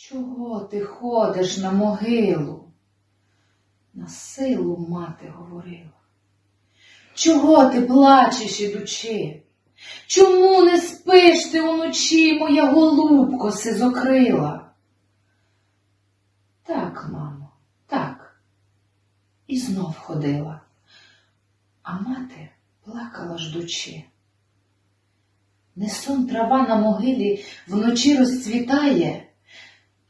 Чого ти ходиш на могилу? На силу мати говорила. Чого ти плачеш, ідучи? Чому не спиш ти уночі, моя голубко сизокрила? Так, мамо, так. І знов ходила, а мати плакала ждучи. Не сон трава на могилі вночі розцвітає,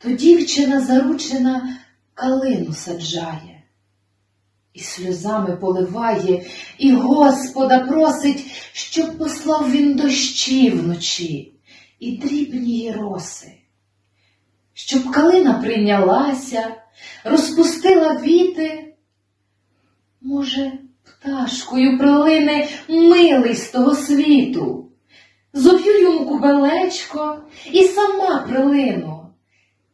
то дівчина заручена калину саджає, і сльозами поливає, і Господа просить, щоб послав він дощі вночі і дрібні роси, щоб калина прийнялася, розпустила віти, може, пташкою прилине милий з того світу. Зов'ю йому кубелечко і сама прилину,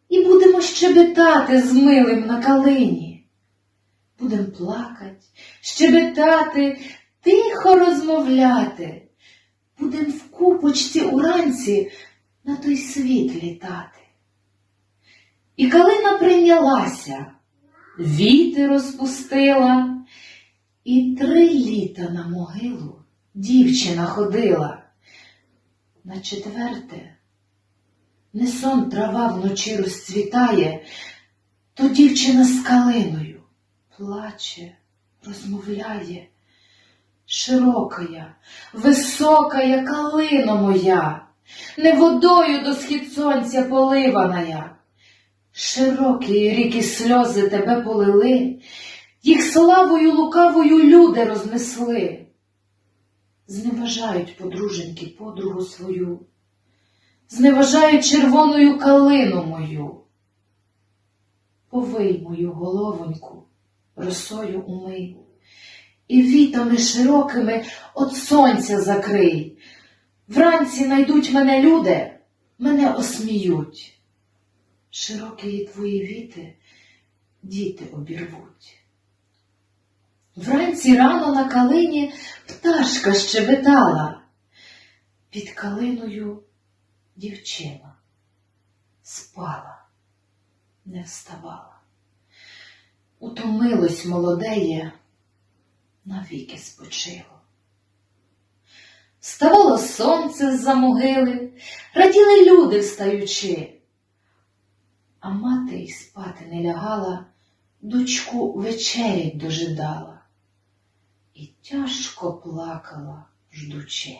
і будемо щебетати з милим на калині. Будем плакать, щебетати, тихо розмовляти, будем в купочці уранці на той світ літати. І калина прийнялася, віти розпустила, і три літа на могилу дівчина ходила. На четверте, не сон трава вночі розцвітає, то дівчина з калиною плаче, розмовляє. Широкая, високая калина моя, не водою до схід сонця поливаная. Широкі ріки сльози тебе полили, їх славою лукавою люди рознесли зневажають подруженьки подругу свою, зневажають червоною калину мою. Повий мою головоньку, росою умий, і вітами широкими от сонця закрий. Вранці найдуть мене люди, мене осміють. Широкі твої віти діти обірвуть. Вранці рано на калині пташка щебетала. Під калиною дівчина спала, не вставала. Утомилось молодеє, навіки спочило. Вставало сонце з-за могили, раділи люди встаючи, а мати й спати не лягала, дочку вечерять дожидала і тяжко плакала, ждучи.